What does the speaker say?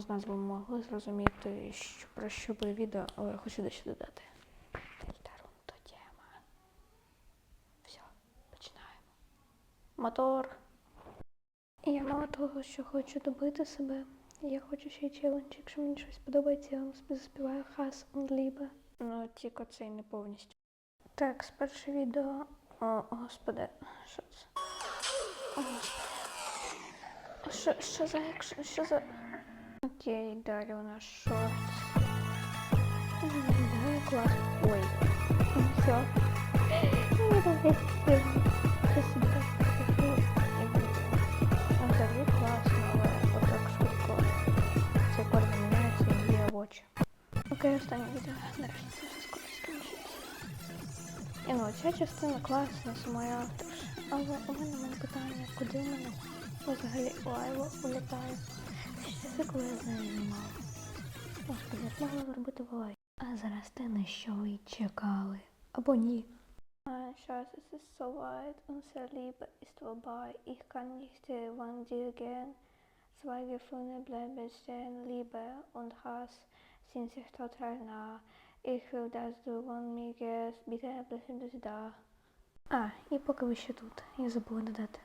з назви могли зрозуміти, що про що буде відео, але я хочу дещо додати. Дельтарунто тема. Все, починаємо. Мотор. Я мало того, що хочу добити себе. Я хочу ще й челендж. Якщо мені щось подобається, я вам заспіваю хас Liebe. Ну, тільки це й не повністю. Так, спершу відео. О, господи, що це? О, господи. Що, що за екшн? Що за. Окей, далі у нас шорт. Клас. Ой. Ну, Все. Взагалі класно, але отак швидко. Цей останнє відео. Нарешті скоро скінчиться. І ну, ця частина класна, самої авторша. Але у мене питання, куди мене взагалі лайво улітає. Це коли я з нею знімала. Господи, я ж могла зробити в. А зараз те, на що ви чекали. Або ні. Mein Schatz, es ist soweit, unsere Liebe ist vorbei. Ich kann nicht äh, von dir gehen. Zwei Gefühle bleiben stehen, Liebe und Hass sind sich total nah. Ich will, dass du von mir gehst, bitte bleib da. А, і поки ви ще тут, я забула додати.